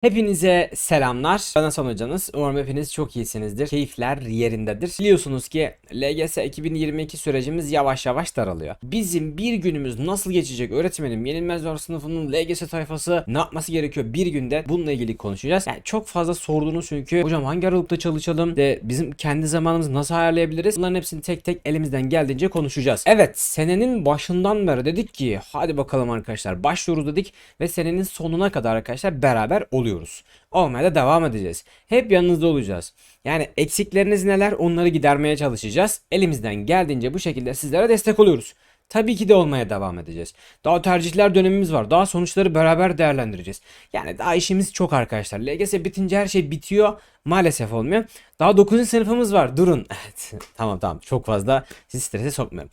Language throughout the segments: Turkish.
Hepinize selamlar. Ben Hasan Hocanız. Umarım hepiniz çok iyisinizdir. Keyifler yerindedir. Biliyorsunuz ki LGS 2022 sürecimiz yavaş yavaş daralıyor. Bizim bir günümüz nasıl geçecek öğretmenim? Yenilmez Var sınıfının LGS tayfası ne yapması gerekiyor bir günde? Bununla ilgili konuşacağız. Yani çok fazla sordunuz çünkü. Hocam hangi aralıkta çalışalım? De bizim kendi zamanımızı nasıl ayarlayabiliriz? Bunların hepsini tek tek elimizden geldiğince konuşacağız. Evet senenin başından beri dedik ki hadi bakalım arkadaşlar başlıyoruz dedik ve senenin sonuna kadar arkadaşlar beraber oluyoruz. Olmaya da devam edeceğiz. Hep yanınızda olacağız. Yani eksikleriniz neler onları gidermeye çalışacağız. Elimizden geldiğince bu şekilde sizlere destek oluyoruz. Tabii ki de olmaya devam edeceğiz. Daha tercihler dönemimiz var. Daha sonuçları beraber değerlendireceğiz. Yani daha işimiz çok arkadaşlar. LGS bitince her şey bitiyor. Maalesef olmuyor. Daha 9. sınıfımız var. Durun. Tamam tamam. Çok fazla sizi strese sokmuyorum.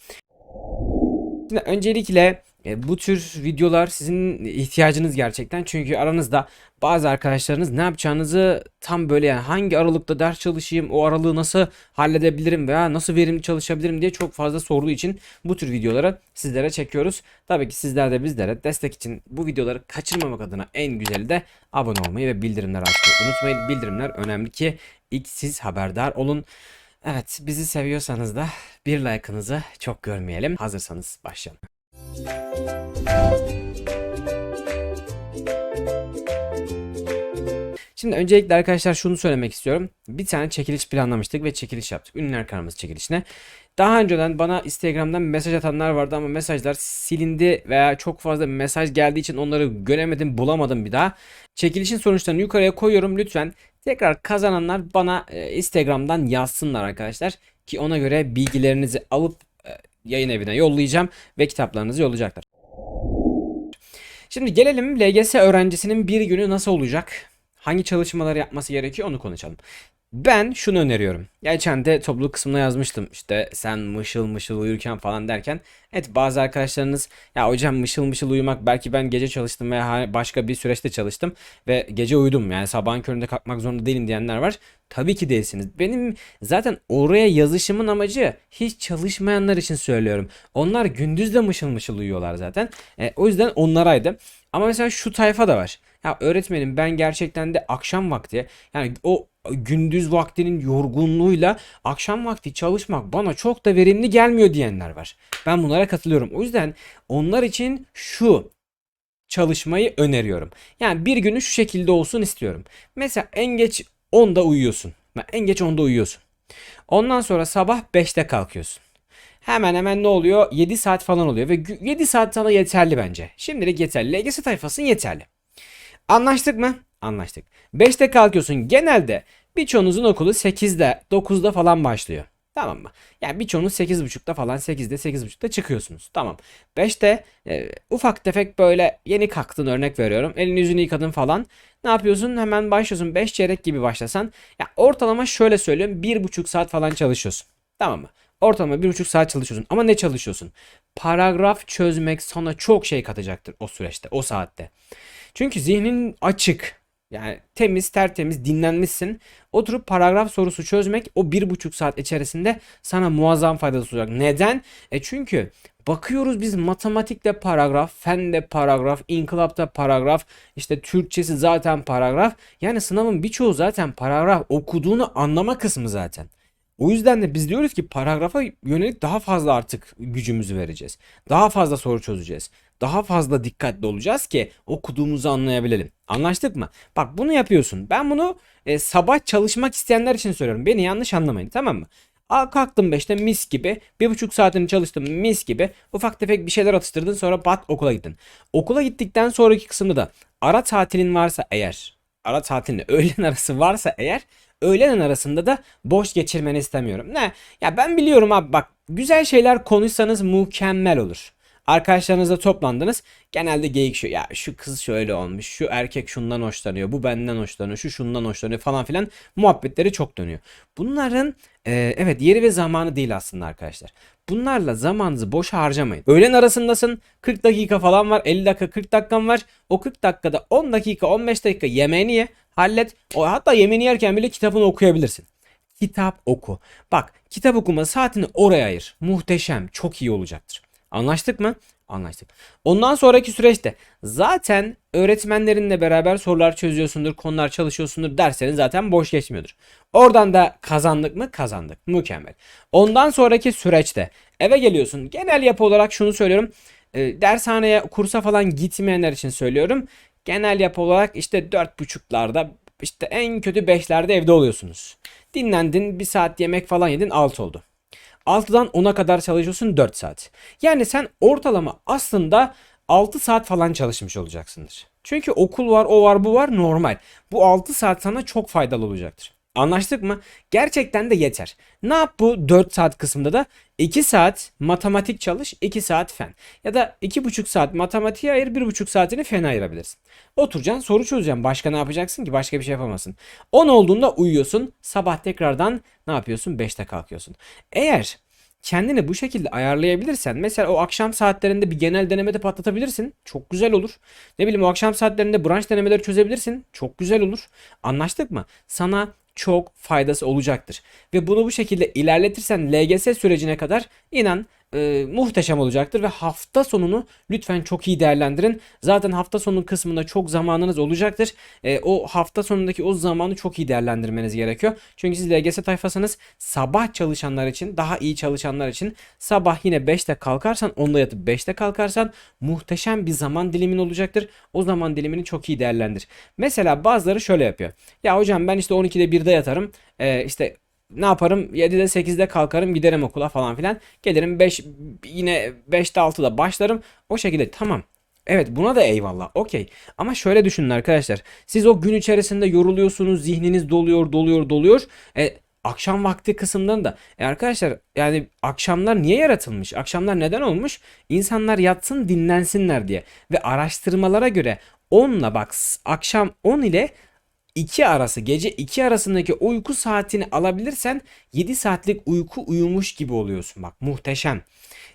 Şimdi öncelikle e, bu tür videolar sizin ihtiyacınız gerçekten. Çünkü aranızda bazı arkadaşlarınız ne yapacağınızı tam böyle yani hangi aralıkta ders çalışayım, o aralığı nasıl halledebilirim veya nasıl verimli çalışabilirim diye çok fazla sorduğu için bu tür videoları sizlere çekiyoruz. Tabii ki sizler de bizlere destek için bu videoları kaçırmamak adına en güzeli de abone olmayı ve bildirimleri açmayı unutmayın. Bildirimler önemli ki ilk siz haberdar olun. Evet bizi seviyorsanız da bir like'ınızı çok görmeyelim. Hazırsanız başlayalım. Şimdi öncelikle arkadaşlar şunu söylemek istiyorum. Bir tane çekiliş planlamıştık ve çekiliş yaptık. Ünlüler kanalımız çekilişine. Daha önceden bana Instagram'dan mesaj atanlar vardı ama mesajlar silindi veya çok fazla mesaj geldiği için onları göremedim, bulamadım bir daha. Çekilişin sonuçlarını yukarıya koyuyorum. Lütfen tekrar kazananlar bana e, Instagram'dan yazsınlar arkadaşlar ki ona göre bilgilerinizi alıp e, yayın evine yollayacağım ve kitaplarınızı yollayacaklar. Şimdi gelelim LGS öğrencisinin bir günü nasıl olacak? Hangi çalışmaları yapması gerekiyor onu konuşalım. Ben şunu öneriyorum. Geçen de topluluk kısmına yazmıştım. İşte sen mışıl mışıl uyurken falan derken. Evet bazı arkadaşlarınız ya hocam mışıl mışıl uyumak belki ben gece çalıştım veya başka bir süreçte çalıştım ve gece uyudum. Yani sabahın köründe kalkmak zorunda değilim diyenler var. Tabii ki değilsiniz. Benim zaten oraya yazışımın amacı hiç çalışmayanlar için söylüyorum. Onlar gündüz de mışıl mışıl uyuyorlar zaten. E, o yüzden onlaraydı. Ama mesela şu tayfa da var. Ya öğretmenim ben gerçekten de akşam vakti yani o gündüz vaktinin yorgunluğuyla akşam vakti çalışmak bana çok da verimli gelmiyor diyenler var. Ben bunlara katılıyorum. O yüzden onlar için şu çalışmayı öneriyorum. Yani bir günü şu şekilde olsun istiyorum. Mesela en geç 10'da uyuyorsun. En geç 10'da uyuyorsun. Ondan sonra sabah 5'te kalkıyorsun. Hemen hemen ne oluyor? 7 saat falan oluyor ve 7 saat sana yeterli bence. Şimdilik yeterli. LGS tayfasın yeterli. Anlaştık mı? Anlaştık. 5'te kalkıyorsun. Genelde birçoğunuzun okulu 8'de 9'da falan başlıyor. Tamam mı? Yani birçoğunuz 8.30'da falan 8'de 8.30'da çıkıyorsunuz. Tamam. 5'te e, ufak tefek böyle yeni kalktın örnek veriyorum. Elini yüzünü yıkadın falan. Ne yapıyorsun? Hemen başlıyorsun. 5 çeyrek gibi başlasan. Ya ortalama şöyle söylüyorum. 1,5 saat falan çalışıyorsun. Tamam mı? Ortalama 1,5 saat çalışıyorsun. Ama ne çalışıyorsun? Paragraf çözmek sana çok şey katacaktır o süreçte, o saatte. Çünkü zihnin açık. Yani temiz tertemiz dinlenmişsin. Oturup paragraf sorusu çözmek o bir buçuk saat içerisinde sana muazzam faydası olacak. Neden? E çünkü bakıyoruz biz matematikte paragraf, fende paragraf, inkılapta paragraf, işte Türkçesi zaten paragraf. Yani sınavın birçoğu zaten paragraf okuduğunu anlama kısmı zaten. O yüzden de biz diyoruz ki paragrafa yönelik daha fazla artık gücümüzü vereceğiz. Daha fazla soru çözeceğiz. Daha fazla dikkatli olacağız ki okuduğumuzu anlayabilelim. Anlaştık mı? Bak bunu yapıyorsun. Ben bunu e, sabah çalışmak isteyenler için söylüyorum. Beni yanlış anlamayın tamam mı? Aa, kalktım 5'te mis gibi. Bir buçuk saatini çalıştım mis gibi. Ufak tefek bir şeyler atıştırdın sonra bat okula gittin. Okula gittikten sonraki kısımda da ara tatilin varsa eğer ara tatilin öğlen arası varsa eğer öğlenen arasında da boş geçirmeni istemiyorum. Ne? Ya ben biliyorum abi bak güzel şeyler konuşsanız mükemmel olur. Arkadaşlarınızla toplandınız. Genelde geyik şu ya şu kız şöyle olmuş. Şu erkek şundan hoşlanıyor. Bu benden hoşlanıyor. Şu şundan hoşlanıyor falan filan. Muhabbetleri çok dönüyor. Bunların e, evet yeri ve zamanı değil aslında arkadaşlar. Bunlarla zamanınızı boş harcamayın. Öğlen arasındasın. 40 dakika falan var. 50 dakika 40 dakikan var. O 40 dakikada 10 dakika 15 dakika yemeğini ye. Hallet. O, hatta yemeğini yerken bile kitabını okuyabilirsin. Kitap oku. Bak kitap okuma saatini oraya ayır. Muhteşem. Çok iyi olacaktır. Anlaştık mı? Anlaştık. Ondan sonraki süreçte zaten öğretmenlerinle beraber sorular çözüyorsundur, konular çalışıyorsundur derslerin zaten boş geçmiyordur. Oradan da kazandık mı? Kazandık. Mükemmel. Ondan sonraki süreçte eve geliyorsun. Genel yapı olarak şunu söylüyorum. E, dershaneye, kursa falan gitmeyenler için söylüyorum. Genel yapı olarak işte dört buçuklarda işte en kötü 5'lerde evde oluyorsunuz. Dinlendin, bir saat yemek falan yedin 6 oldu. 6'dan 10'a kadar çalışıyorsun 4 saat. Yani sen ortalama aslında 6 saat falan çalışmış olacaksındır. Çünkü okul var, o var, bu var normal. Bu 6 saat sana çok faydalı olacaktır. Anlaştık mı? Gerçekten de yeter. Ne yap bu 4 saat kısmında da 2 saat matematik çalış, 2 saat fen. Ya da 2,5 saat matematiğe ayır, 1,5 saatini fene ayırabilirsin. Oturacaksın soru çözeceksin. Başka ne yapacaksın ki? Başka bir şey yapamazsın. 10 olduğunda uyuyorsun. Sabah tekrardan ne yapıyorsun? 5'te kalkıyorsun. Eğer kendini bu şekilde ayarlayabilirsen mesela o akşam saatlerinde bir genel denemede patlatabilirsin. Çok güzel olur. Ne bileyim o akşam saatlerinde branş denemeleri çözebilirsin. Çok güzel olur. Anlaştık mı? Sana çok faydası olacaktır. Ve bunu bu şekilde ilerletirsen LGS sürecine kadar inan e, muhteşem olacaktır ve hafta sonunu lütfen çok iyi değerlendirin. Zaten hafta sonu kısmında çok zamanınız olacaktır. E, o hafta sonundaki o zamanı çok iyi değerlendirmeniz gerekiyor. Çünkü siz LGS tayfasınız. Sabah çalışanlar için, daha iyi çalışanlar için sabah yine 5'te kalkarsan, onda yatıp 5'te kalkarsan muhteşem bir zaman dilimin olacaktır. O zaman dilimini çok iyi değerlendir. Mesela bazıları şöyle yapıyor. Ya hocam ben işte 12'de 1'de yatarım. E, işte ne yaparım? 7'de 8'de kalkarım giderim okula falan filan. Gelirim 5 yine 5'te 6'da başlarım. O şekilde tamam. Evet buna da eyvallah. Okey. Ama şöyle düşünün arkadaşlar. Siz o gün içerisinde yoruluyorsunuz. Zihniniz doluyor, doluyor, doluyor. E, akşam vakti kısımlarında. E arkadaşlar yani akşamlar niye yaratılmış? Akşamlar neden olmuş? İnsanlar yatsın, dinlensinler diye. Ve araştırmalara göre 10'la bak akşam 10 ile 2 arası gece 2 arasındaki uyku saatini alabilirsen 7 saatlik uyku uyumuş gibi oluyorsun bak muhteşem.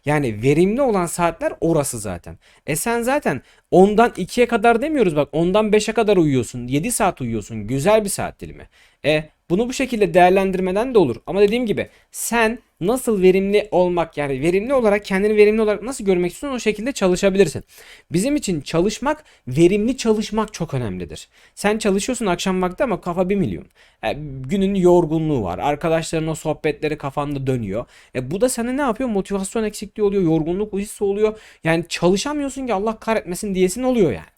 Yani verimli olan saatler orası zaten. E sen zaten 10'dan 2'ye kadar demiyoruz bak 10'dan 5'e kadar uyuyorsun 7 saat uyuyorsun güzel bir saat dilimi. E bunu bu şekilde değerlendirmeden de olur. Ama dediğim gibi sen nasıl verimli olmak yani verimli olarak kendini verimli olarak nasıl görmek istiyorsan o şekilde çalışabilirsin. Bizim için çalışmak, verimli çalışmak çok önemlidir. Sen çalışıyorsun akşam vakti ama kafa bir milyon. E, günün yorgunluğu var. Arkadaşların o sohbetleri kafanda dönüyor. E, bu da sana ne yapıyor? Motivasyon eksikliği oluyor, yorgunluk hissi oluyor. Yani çalışamıyorsun ki Allah kahretmesin diyesin oluyor yani.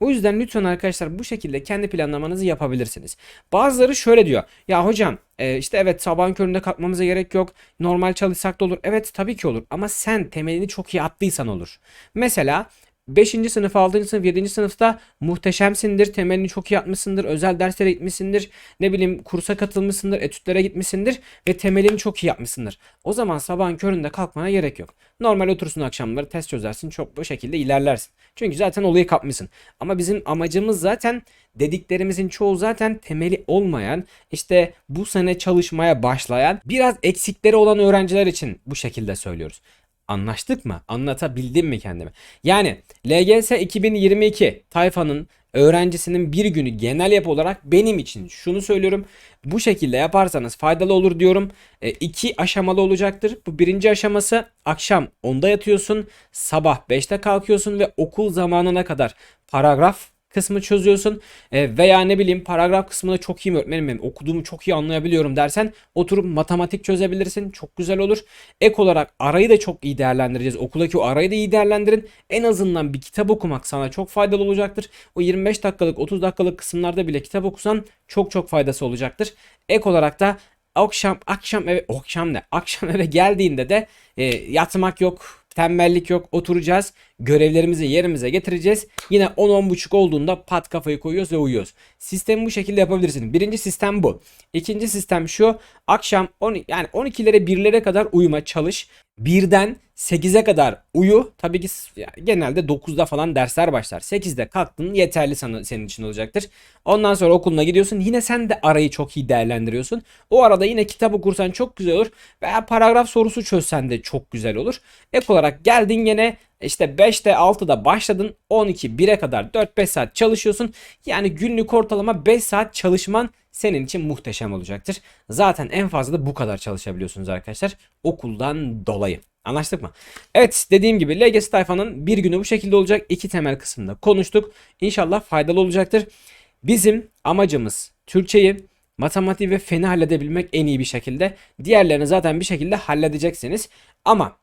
O yüzden lütfen arkadaşlar bu şekilde kendi planlamanızı yapabilirsiniz. Bazıları şöyle diyor. Ya hocam e, işte evet sabahın köründe kalkmamıza gerek yok. Normal çalışsak da olur. Evet tabii ki olur. Ama sen temelini çok iyi attıysan olur. Mesela 5. sınıf, 6. sınıf, 7. sınıfta muhteşemsindir. Temelini çok iyi atmışsındır. Özel derslere gitmişsindir. Ne bileyim kursa katılmışsındır. Etütlere gitmişsindir. Ve temelini çok iyi yapmışsındır. O zaman sabahın köründe kalkmana gerek yok. Normal otursun akşamları test çözersin. Çok bu şekilde ilerlersin. Çünkü zaten olayı kapmışsın. Ama bizim amacımız zaten dediklerimizin çoğu zaten temeli olmayan işte bu sene çalışmaya başlayan biraz eksikleri olan öğrenciler için bu şekilde söylüyoruz. Anlaştık mı? Anlatabildim mi kendimi? Yani LGS 2022 tayfanın öğrencisinin bir günü genel yapı olarak benim için şunu söylüyorum. Bu şekilde yaparsanız faydalı olur diyorum. E, iki aşamalı olacaktır. Bu birinci aşaması akşam 10'da yatıyorsun. Sabah 5'te kalkıyorsun ve okul zamanına kadar paragraf kısmı çözüyorsun e, veya ne bileyim paragraf kısmında çok iyi öğretmenim benim okuduğumu çok iyi anlayabiliyorum dersen oturup matematik çözebilirsin çok güzel olur. Ek olarak arayı da çok iyi değerlendireceğiz. Okuldaki o arayı da iyi değerlendirin. En azından bir kitap okumak sana çok faydalı olacaktır. O 25 dakikalık 30 dakikalık kısımlarda bile kitap okusan çok çok faydası olacaktır. Ek olarak da akşam akşam eve akşam ne? Akşam eve geldiğinde de e, yatmak yok, tembellik yok. Oturacağız. Görevlerimizi yerimize getireceğiz. Yine 10-10.30 olduğunda pat kafayı koyuyoruz ve uyuyoruz. Sistemi bu şekilde yapabilirsin. Birinci sistem bu. İkinci sistem şu. Akşam 10 yani 12'lere 1'lere kadar uyuma çalış. Birden 8'e kadar uyu. Tabii ki genelde 9'da falan dersler başlar. 8'de kalktın yeterli sana, senin için olacaktır. Ondan sonra okuluna gidiyorsun. Yine sen de arayı çok iyi değerlendiriyorsun. O arada yine kitap okursan çok güzel olur. Veya paragraf sorusu çözsen de çok güzel olur. Ek olarak geldin gene işte 5'te 6'da başladın 12 1'e kadar 4-5 saat çalışıyorsun. Yani günlük ortalama 5 saat çalışman senin için muhteşem olacaktır. Zaten en fazla da bu kadar çalışabiliyorsunuz arkadaşlar okuldan dolayı. Anlaştık mı? Evet dediğim gibi LGS tayfanın bir günü bu şekilde olacak. İki temel kısımda konuştuk. İnşallah faydalı olacaktır. Bizim amacımız Türkçeyi, matematiği ve feni halledebilmek en iyi bir şekilde. Diğerlerini zaten bir şekilde halledeceksiniz. Ama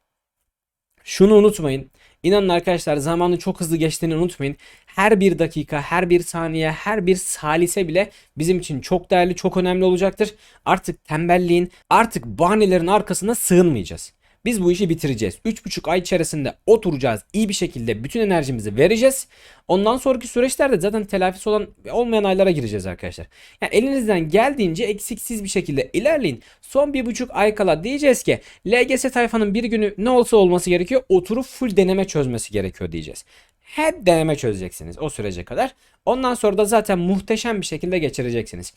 şunu unutmayın. İnanın arkadaşlar zamanın çok hızlı geçtiğini unutmayın. Her bir dakika, her bir saniye, her bir salise bile bizim için çok değerli, çok önemli olacaktır. Artık tembelliğin, artık bahanelerin arkasına sığınmayacağız. Biz bu işi bitireceğiz. 3,5 ay içerisinde oturacağız. iyi bir şekilde bütün enerjimizi vereceğiz. Ondan sonraki süreçlerde zaten telafisi olan olmayan aylara gireceğiz arkadaşlar. Yani elinizden geldiğince eksiksiz bir şekilde ilerleyin. Son bir buçuk ay kala diyeceğiz ki LGS tayfanın bir günü ne olsa olması gerekiyor. Oturup full deneme çözmesi gerekiyor diyeceğiz. Hep deneme çözeceksiniz o sürece kadar. Ondan sonra da zaten muhteşem bir şekilde geçireceksiniz.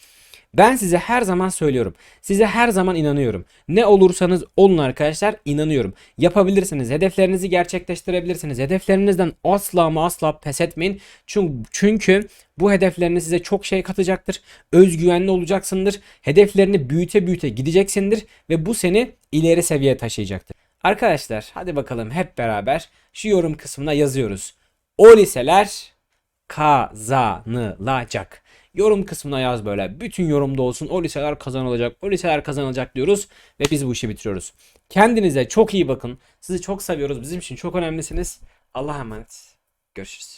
Ben size her zaman söylüyorum. Size her zaman inanıyorum. Ne olursanız olun arkadaşlar inanıyorum. Yapabilirsiniz. Hedeflerinizi gerçekleştirebilirsiniz. Hedeflerinizden asla ama asla pes etmeyin. Çünkü, çünkü bu hedefleriniz size çok şey katacaktır. Özgüvenli olacaksındır. Hedeflerini büyüte büyüte gideceksindir. Ve bu seni ileri seviyeye taşıyacaktır. Arkadaşlar hadi bakalım hep beraber şu yorum kısmına yazıyoruz. O liseler kazanılacak. Yorum kısmına yaz böyle. Bütün yorumda olsun. O liseler kazanılacak. O liseler kazanılacak diyoruz. Ve biz bu işi bitiriyoruz. Kendinize çok iyi bakın. Sizi çok seviyoruz. Bizim için çok önemlisiniz. Allah'a emanet. Görüşürüz.